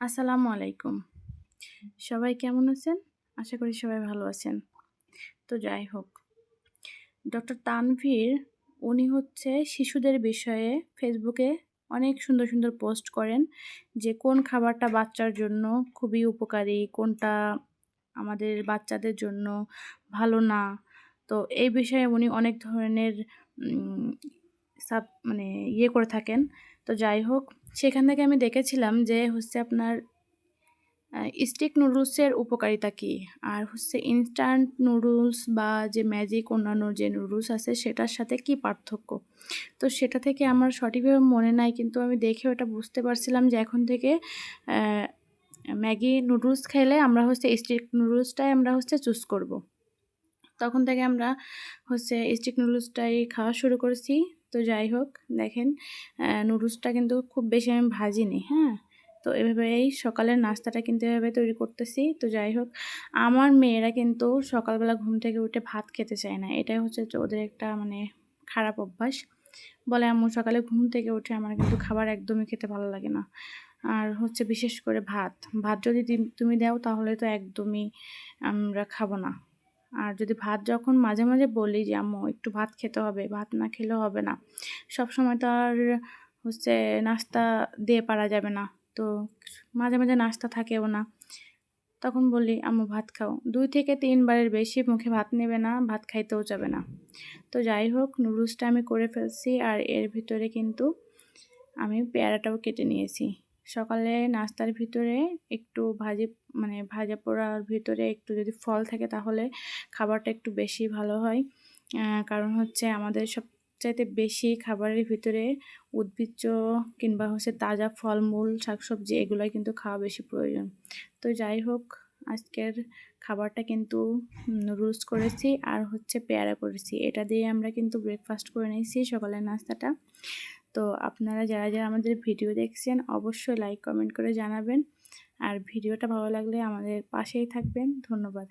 আসসালামু আলাইকুম। সবাই কেমন আছেন? আশা করি সবাই ভালো আছেন। তো যাই হোক, ডক্টর তানভীর, উনি হচ্ছে শিশুদের বিষয়ে ফেসবুকে অনেক সুন্দর সুন্দর পোস্ট করেন যে কোন খাবারটা বাচ্চার জন্য খুবই উপকারী, কোনটা আমাদের বাচ্চাদের জন্য ভালো না। তো এই বিষয়ে উনি অনেক ধরনের সাব মানে ইয়ে করে থাকেন। তো যাই হোক, সেখান থেকে আমি দেখেছিলাম যে হচ্ছে আপনার স্টিক নুডলসের উপকারিতা কী? আর হচ্ছে ইনস্ট্যান্ট নুডলস বা যে ম্যাজিক অন্যান্য যে নুডলস আছে, সেটার সাথে কি পার্থক্য? তো সেটা থেকে আমার সঠিকভাবে মনে নাই, কিন্তু আমি দেখে ওটা বুঝতে পারছিলাম যে এখন থেকে ম্যাগি নুডলস খেলে আমরা হচ্ছে স্টিক নুডলসটাই আমরা হচ্ছে চুজ করব। তখন থেকে আমরা হচ্ছে স্টিক নুডলসটাই খাওয়া শুরু করেছি। তো যাই হোক, দেখেন নুডলসটা কিন্তু খুব বেশি আমি ভাজিনি হ্যাঁ? তো এভাবেই সকালের নাস্তাটা কিন্তু এভাবে তৈরি করতেছি। তো যাই হোক, আমার মেয়েরা কিন্তু সকালবেলা ঘুম থেকে উঠে ভাত খেতে চায় না। এটাই হচ্ছে ওদের একটা মানে খারাপ অভ্যাস। বলে, আম্মু, সকালে ঘুম থেকে উঠে আমার কিন্তু খাবার একদমই খেতে ভালো লাগে না। আর হচ্ছে বিশেষ করে ভাত। ভাত যদি তুমি দাও তাহলে তো একদমই আমরা খাব না। আর যদি ভাত যখন মাঝে মাঝে বলি যে, আম্মু, একটু ভাত খেতে হবে, ভাত না খেলেও হবে না। সব সময় তো আর হচ্ছে নাস্তা দিয়ে পারা যাবে না। তো মাঝে মাঝে নাস্তা থাকেও না। তখন বলি, আম্মু, ভাত খাও। দুই থেকে তিনবারের বেশি মুখে ভাত নেবে না, ভাত খাইতেও যাবে না। তো যাই হোক, নুডলসটা আমি করে ফেলছি আর এর ভিতরে কিন্তু আমি পেয়ারাটাও কেটে নিয়েছি। সকালে নাস্তার ভিতরে একটু ভাজি মানে ভাজা পোড়ার ভিতরে একটু যদি ফল থাকে তাহলে খাবারটা একটু বেশি ভালো হয়। কারণ হচ্ছে আমাদের সবচাইতে বেশি খাবারের ভিতরে উদ্ভিজ্জ কিংবা হচ্ছে তাজা ফলমূল, শাকসবজি এগুলোই কিন্তু খাওয়া বেশি প্রয়োজন। তো যাই হোক, আজকের খাবারটা কিন্তু নুডলস করেছি আর হচ্ছে পেয়ারা করেছি। এটা দিয়ে আমরা কিন্তু ব্রেকফাস্ট করে নিয়েছি সকালের নাস্তাটা। তো আপনারা যারা যারা আমাদের ভিডিও দেখছেন, অবশ্যই লাইক কমেন্ট করে জানাবেন। আর ভিডিওটা ভালো লাগলে আমাদের পাশেই থাকবেন। ধন্যবাদ।